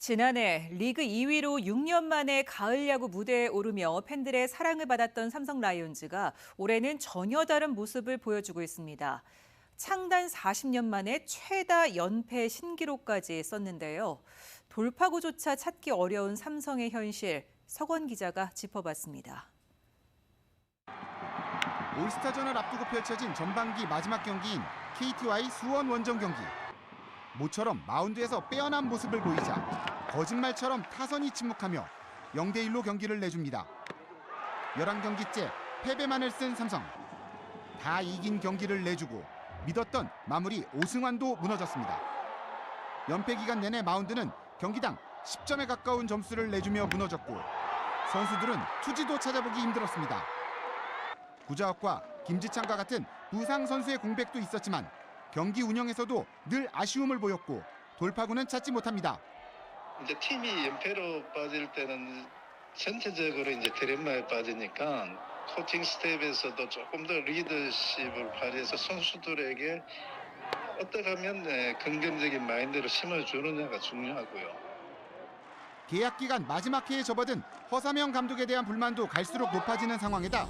지난해 리그 2위로 6년 만에 가을 야구 무대에 오르며 팬들의 사랑을 받았던 삼성 라이온즈가 올해는 전혀 다른 모습을 보여주고 있습니다. 창단 40년 만에 최다 연패 신기록까지 썼는데요. 돌파구조차 찾기 어려운 삼성의 현실, 석원 기자가 짚어봤습니다. 올스타전을 앞두고 펼쳐진 전반기 마지막 경기인 KT와의 수원 원정 경기. 모처럼 마운드에서 빼어난 모습을 보이자 거짓말처럼 타선이 침묵하며 0대 1로 경기를 내줍니다. 11경기째 패배만을 쓴 삼성. 다 이긴 경기를 내주고 믿었던 마무리 오승환도 무너졌습니다. 연패 기간 내내 마운드는 경기당 10점에 가까운 점수를 내주며 무너졌고 선수들은 투지도 찾아보기 힘들었습니다. 구자욱과 김지창과 같은 부상 선수의 공백도 있었지만 경기 운영에서도 늘 아쉬움을 보였고 돌파구는 찾지 못합니다. 이제 팀이 연패로 빠질 때는 전체적으로 이제 드라마에 빠지니까 코칭 스텝에서도 조금 더 리더십을 발휘해서 선수들에게 어떻게 하면 네, 긍정적인 마인드를 심어주느냐가 중요하고요. 계약 기간 마지막 해에 접어든 허사명 감독에 대한 불만도 갈수록 높아지는 상황에다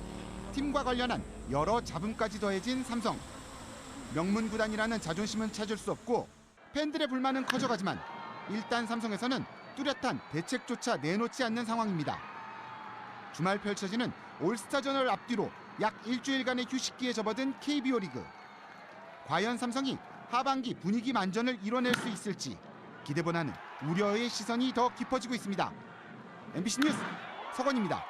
팀과 관련한 여러 잡음까지 더해진 삼성. 명문 구단이라는 자존심은 찾을 수 없고 팬들의 불만은 커져가지만 일단 삼성에서는 뚜렷한 대책조차 내놓지 않는 상황입니다. 주말 펼쳐지는 올스타전을 앞뒤로 약 일주일간의 휴식기에 접어든 KBO 리그. 과연 삼성이 하반기 분위기 만전을 이뤄낼 수 있을지 기대보다는 우려의 시선이 더 깊어지고 있습니다. MBC 뉴스 서건입니다.